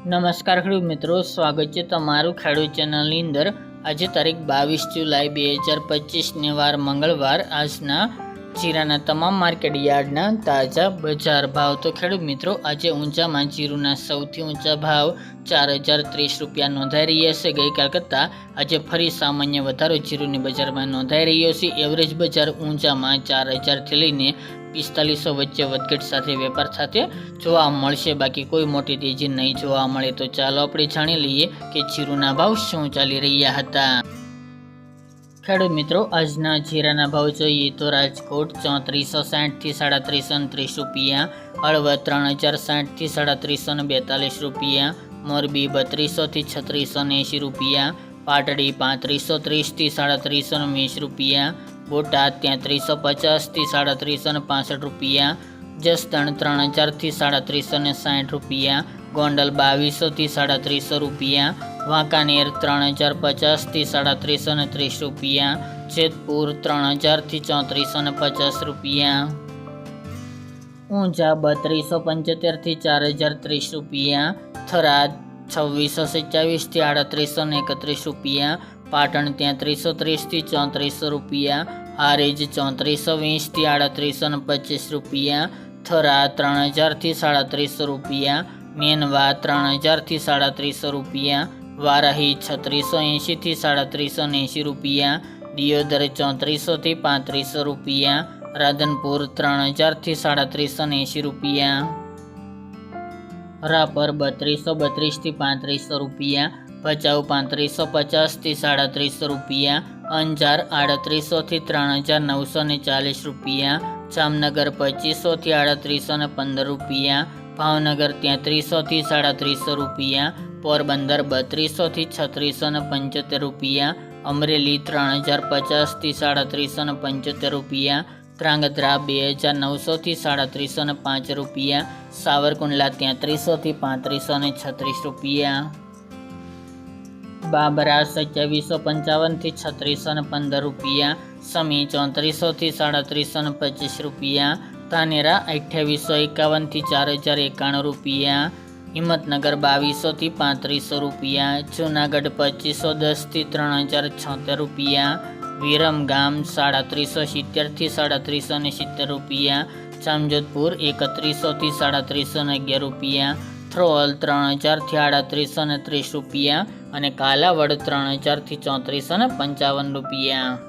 નમસ્કાર ખેડૂત મિત્રો, સ્વાગત છે તમારું ખેડૂત ચેનલની અંદર. આજે તારીખ બાવીસ જુલાઈ બે હજાર પચીસને વાર મંગળવાર. આજના જીરાના તમામ માર્કેટ યાર્ડના તાજા બજાર ભાવ. તો ખેડૂત મિત્રો, આજે ઊંચામાં જીરુના સૌથી ઊંચા ભાવ ચાર હજાર ત્રીસ રૂપિયા નોંધાઈ રહ્યા છે. ગઈકાલ કરતાં આજે ફરી સામાન્ય વધારો જીરુની બજારમાં નોંધાઈ રહ્યો છે. એવરેજ બજાર ઊંચામાં ચાર હજારથી લઈને પિસ્તાલીસો વચ્ચે વધઘટ સાથે વેપાર સાથે જોવા મળશે. બાકી કોઈ મોટી તેજી નહીં જોવા મળે તો ચાલો આપણે જાણી લઈએ કે જીરુના ભાવ શું ચાલી રહ્યા હતા. ખેડૂત મિત્રો, આજના જીરાના ભાવ જોઈએ તો રાજકોટ ચોત્રીસો સાઠથી સાડત્રીસો ને ત્રીસ રૂપિયા હળવદ ત્રણ હજાર સાઠથી સાડત્રીસો ને બેતાલીસ રૂપિયા, મોરબી બત્રીસોથી છત્રીસો એંશી રૂપિયા, પાટડી પાંત્રીસો ત્રીસથી સાડત્રીસો ને વીસ રૂપિયા બોટાદ તેત્રીસો પચાસથી સાડત્રીસો ને પાસઠ રૂપિયા. જસદણ ત્રણ હજારથી સાડત્રીસો ને સાઠ રૂપિયા. ગોંડલ બાવીસોથી સાડત્રીસો રૂપિયા. વાંકાનેર ત્રણ હજાર પચાસથી સાડત્રીસો ને ત્રીસ રૂપિયા. જેતપુર ત્રણ હજારથી ચોત્રીસો ને પચાસ રૂપિયા. ઊંઝા બત્રીસો પંચોતેરથી ચાર હજાર ત્રીસ રૂપિયા. થરાદ છવ્વીસો સત્યાવીસથી આડત્રીસો ને એકત્રીસ રૂપિયા. પાટણ તેત્રીસો ત્રીસથી ચોત્રીસો રૂપિયા, હારીજ ચોત્રીસો વીસથી આડત્રીસો ને પચીસ રૂપિયા, થરા ત્રણ હજારથી સાડત્રીસો રૂપિયા, મેનવા ત્રણ હજારથી સાડત્રીસો રૂપિયા, વારાહી છત્રીસો એંશીથી સાડત્રીસો ને એંશી રૂપિયા, દિયોદર ચોત્રીસોથી પાંત્રીસો રૂપિયા, રાધનપુર ત્રણ હજારથી સાડત્રીસો ને એંશી રૂપિયા, રાપર બત્રીસો બત્રીસથી પાંત્રીસો રૂપિયા ભચાઉ પાંત્રીસો પચાસથી સાડત્રીસો રૂપિયા, અંજાર આડત્રીસોથી ત્રણ હજાર નવસો ને ચાલીસ રૂપિયા, જામનગર પચીસોથી આડત્રીસો ને પંદર રૂપિયા, ભાવનગર તેત્રીસોથી સાડત્રીસો રૂપિયા, પોરબંદર બત્રીસોથી છત્રીસો ને પંચોતેર રૂપિયા, અમરેલી ત્રણ હજાર પચાસથી સાડત્રીસો ને પંચોતેર રૂપિયા, ધ્રાંગધ્રા બે હજાર નવસોથી સાડત્રીસો ને પાંચ રૂપિયા, સાવરકુંડલા ત્યાંત્રીસોથી પાંત્રીસો ને છત્રીસ રૂપિયા. બાબરા સત્યાવીસો પંચાવનથી છત્રીસો ને પંદર રૂપિયા, સમી ચોત્રીસોથી સાડત્રીસો ને પચીસ રૂપિયા તાનેરા અઠ્યાવીસો એકાવનથી ચાર હજાર એકાણું રૂપિયા, હિંમતનગર બાવીસોથી પાંત્રીસો રૂપિયા, જૂનાગઢ પચીસો દસથી ત્રણ હજાર છોતેર રૂપિયા વિરમગામ સાડત્રીસો સિત્તેરથી સાડત્રીસો ને સિત્તેર રૂપિયા, જામજોધપુર એકત્રીસોથી સાડત્રીસો ને અગિયાર રૂપિયા થ્રોલ ત્રણ હજારથી આડત્રીસો ને ત્રીસ રૂપિયા અને કાલા વડ ત્રણ હજારથી ચોત્રીસો ને પંચાવન રૂપિયા.